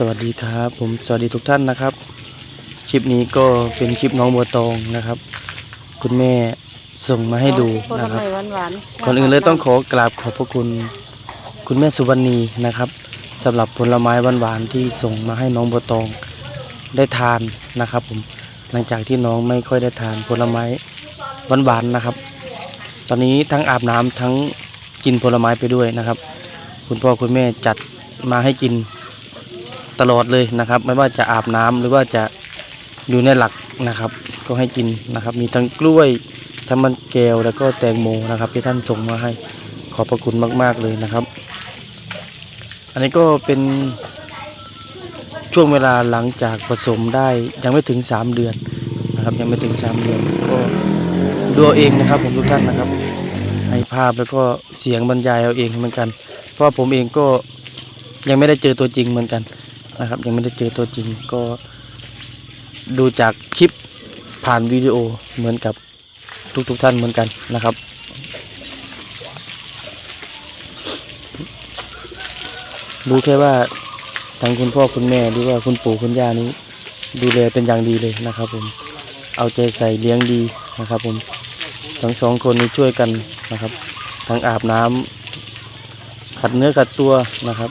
สวัสดีครับผมสวัสดีทุกท่านนะครับ คลิปนี้ก็เป็นคลิปน้องบัวตองนะครับ คุณแม่ส่งมาให้ดูนะครับหวานหวานๆก่อนอื่นเลยต้องขอกราบขอบพระคุณ คุณแม่สุวรรณีนะครับสำหรับผลไม้หวานๆที่ส่งมาให้น้องบัวตองได้ทานนะครับ ผมหลังจากที่น้องไม่ค่อยได้ทานผลไม้หวานๆนะครับ ตอนนี้ทั้งอาบน้ำทั้งกินผลไม้ไปด้วยนะครับ คุณพ่อคุณแม่จัดมาให้กิน ตลอดเลยนะครับ ไม่ว่าจะอาบน้ำหรือว่าจะอยู่ในหลักนะครับ ก็ให้กินนะครับ มีทั้งกล้วยทั้งมันแก้วแล้วก็แตงโมนะครับ ที่ท่านส่งมาให้ขอบพระคุณมาก ๆเลยนะครับ อันนี้ก็เป็นช่วงเวลาหลังจากผสมได้ยังไม่ถึง 3 เดือนนะครับ ยังไม่ถึง 3 เดือนก็ดูเอาเองนะครับ ผมทุกท่านนะครับให้ภาพแล้วก็เสียงบรรยายเอาเองเหมือนกัน เพราะผมเองก็ยังไม่ได้เจอตัวจริงเหมือนกัน นะครับ ยังไม่ได้เจอตัวจริงก็ดูจากคลิปผ่านวิดีโอเหมือนกับทุกๆท่านเหมือนกันนะครับ รู้แค่ว่าทางคุณพ่อคุณแม่หรือว่าคุณปู่คุณย่านี้ ดูแลเป็นอย่างดีเลยนะครับผมเอาใจใส่เลี้ยงดีนะครับผมทั้งสองคนนี้ช่วยกันนะครับ ทั้งอาบน้ำขัดเนื้อขัดตัวนะครับ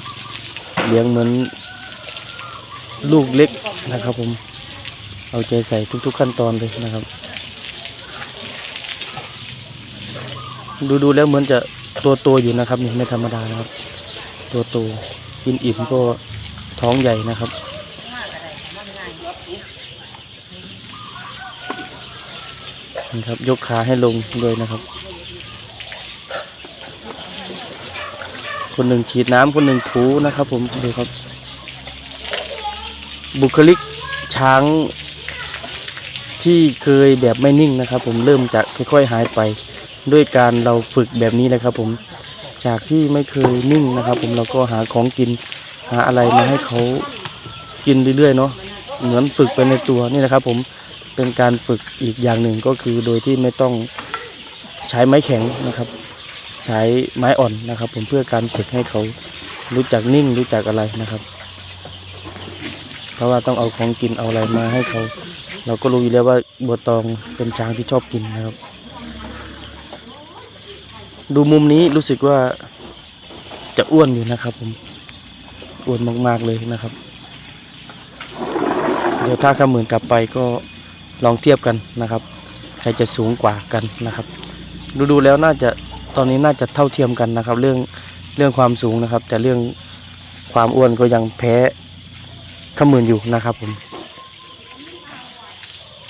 เลี้ยงเหมือน ลูกเล็กนะครับผม เอาใจใส่ทุก ๆ ขั้นตอนเลยนะครับ ดูดูแล้วเหมือนจะตัวโตอยู่นะครับนี่ไม่ธรรมดานะครับ ตัวโตกินอิ่มก็ท้องใหญ่นะครับนี่ครับ ยกขาให้ลงด้วยนะครับ คนหนึ่งฉีดน้ำคนหนึ่งถูนะครับผมดูครับ บุคลิกช้างที่เคยแบบไม่นิ่งนะครับ ผมเริ่มจะค่อยๆหายไป ด้วยการเราฝึกแบบนี้นะครับ ผมจากที่ไม่เคยนิ่งนะครับ ผมเราก็หาของกินหาอะไรมาให้เขากินเรื่อยๆเนาะเหมือนฝึกไปในตัวนี่นะครับ ผมเป็นการฝึกอีกอย่างหนึ่งก็คือโดยที่ไม่ต้องใช้ไม้แข็งนะครับ ใช้ไม้อ่อนนะครับ ผมเพื่อการฝึกให้เขารู้จักนิ่งรู้จักอะไรนะครับ เพราะว่าต้องเอาของกินเอาอะไรมาให้เขา เราก็รู้อยู่แล้วว่าบัวตองเป็นช้างที่ชอบกินนะครับ ดูมุมนี้รู้สึกว่าจะอ้วนอยู่นะครับ ผมอ้วนมากๆเลยนะครับ เดี๋ยวถ้าขมื่นกลับไปก็ลองเทียบกันนะครับ ใครจะสูงกว่ากันนะครับ ดูดูๆแล้วน่าจะตอนนี้น่าจะเท่าเทียมกันนะครับ เรื่องเรื่องความสูงนะครับ แต่เรื่องความอ้วนก็ยังแพ้ ขมื่นอยู่นะครับผม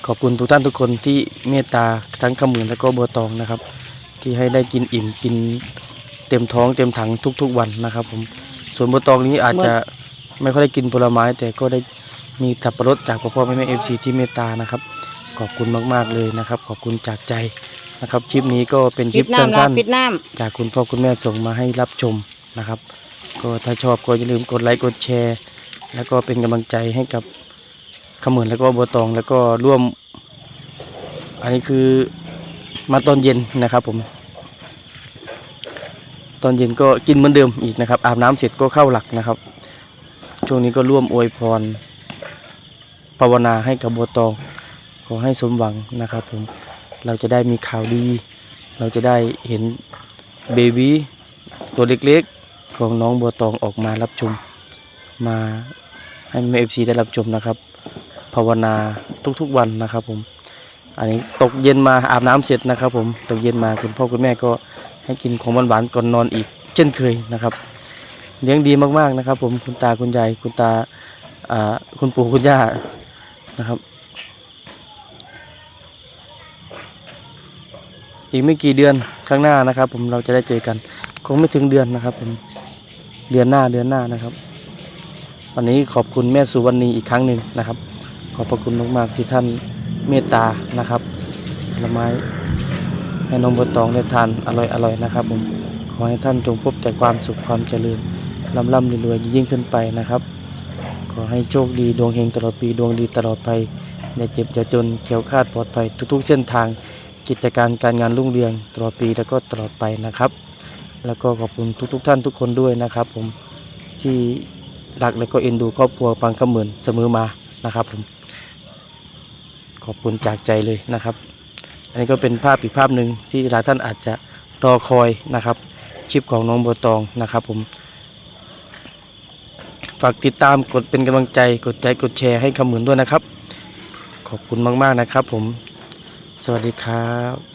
ขอบคุณทุกท่านทุกคนที่เมตตาทั้งขมื่นและก็บัวตองนะครับ ที่ให้ได้กินอิ่มกินเต็มท้องเต็มถังทุก ๆ วันนะครับ ผม ส่วนบัวตองนี้อาจจะไม่ค่อยได้กินผลไม้ แต่ก็ได้มีสับปะรดจากพ่อพ่อแม่แม่เอฟซีที่เมตตานะครับ ขอบคุณมากๆเลยนะครับ ขอบคุณจากใจนะครับคลิปนี้ก็เป็นคปิลิดปน้ำนะสั้นปิดน้ๆจากคุณพ่อคุณแม่ส่งมาให้รับชมนะครับ ก็ถ้าชอบก็อย่าลืมกดไลค์กดแชร์ แล้วก็เป็นกำลังใจให้กับขมือนแล้วก็บัวตองแล้วก็ร่วม อันนี้คือมาตอนเย็นนะครับผม ตอนเย็นก็กินเหมือนเดิมอีกนะครับ อาบน้ำเสร็จก็เข้าหลักนะครับ ช่วงนี้ก็ร่วมอวยพรภาวนาให้กับบัวตองขอให้สมหวังนะครับผมเราจะได้มีข่าวดี เราจะได้เห็นเบบีตัวเล็กๆ ของน้องบัวตองออกมารับชม มาให้แม่เอฟซีได้รับชมนะครับ ภาวนาทุกๆวันนะครับผม อันนี้ตกเย็นมาอาบน้ำเสร็จนะครับ ผมตกเย็นมาคุณพ่อคุณแม่ก็ให้กินของหวานๆก่อนนอนอีก เช่นเคยนะครับ เลี้ยงดีมากๆนะครับ ผมคุณตาคุณยายคุณตาอ่าคุณปู่คุณย่านะครับ อีกไม่กี่เดือนข้างหน้านะครับ ผมเราจะได้เจอกัน คงไม่ถึงเดือนนะครับ ผมเดือนหน้าเดือนหน้านะครับ วันนี้ขอบคุณแม่สุวรรณีอีกครั้งหนึ่งนะครับ ขอบพระคุณมากๆที่ท่านเมตตานะครับผลไม้ให้น้องบัวตองได้ทานอร่อยๆนะครับผมขอให้ท่านจงพบแต่ความสุขความเจริญร่ำร่ำรวยยิ่งขึ้นไปนะครับ ขอให้โชคดีดวงเฮงตลอดปีดวงดีตลอดไปอย่าเจ็บอย่าจนเขียวคาดปลอดภัยทุกๆเส้นทางกิจการการงานรุ่งเรืองตลอดปีแล้วก็ตลอดไปนะครับ แล้วก็ขอบคุณทุกๆ ท่านทุกคนด้วยนะครับ ผมที่ รักและก็เอ็นดูครอบครัวปังขมื่นเสมอมานะครับผมขอบคุณจากใจเลยนะครับ อันนี้ก็เป็นภาพอีกภาพหนึ่งที่หลายท่านอาจจะรอคอยนะครับคลิปของน้องโบวตองนะครับผมฝากติดตามกดเป็นกำลังใจกดใจกดแชร์ให้คำหมื่นด้วยนะครับ ขอบคุณมากๆนะครับผม สวัสดีครับ